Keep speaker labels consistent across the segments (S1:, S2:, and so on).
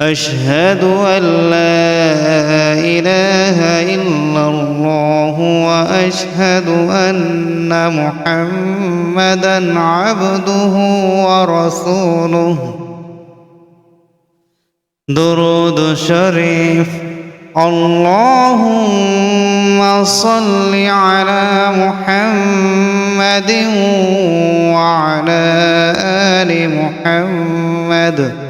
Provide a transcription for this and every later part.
S1: أشهد أن لا إله إلا الله وأشهد أن محمدا عبده ورسوله. درود شريف. اللهم صل على محمد وعلى آل محمد.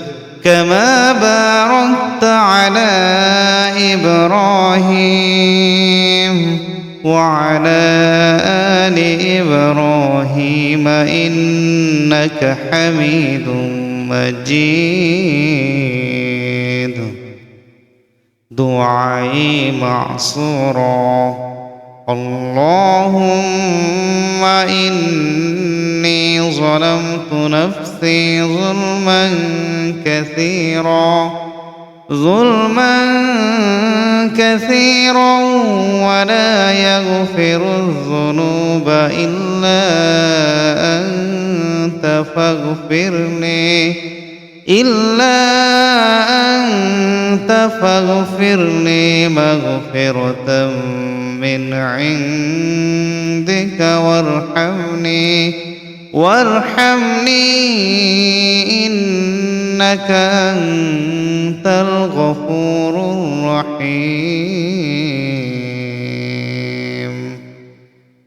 S1: كما باركت على إبراهيم وعلى آل إبراهيم إنك حميد مجيد. دعائي معصورا. اللهم إني ظلمت نفسي ظلما كثيرا. ظلما كثيرا ولا يغفر الذنوب إلا أنت فاغفرني. إلا أنت فاغفرني مغفرة من عندك وارحمني. وارحمني إنك أنت الغفور الرحيم.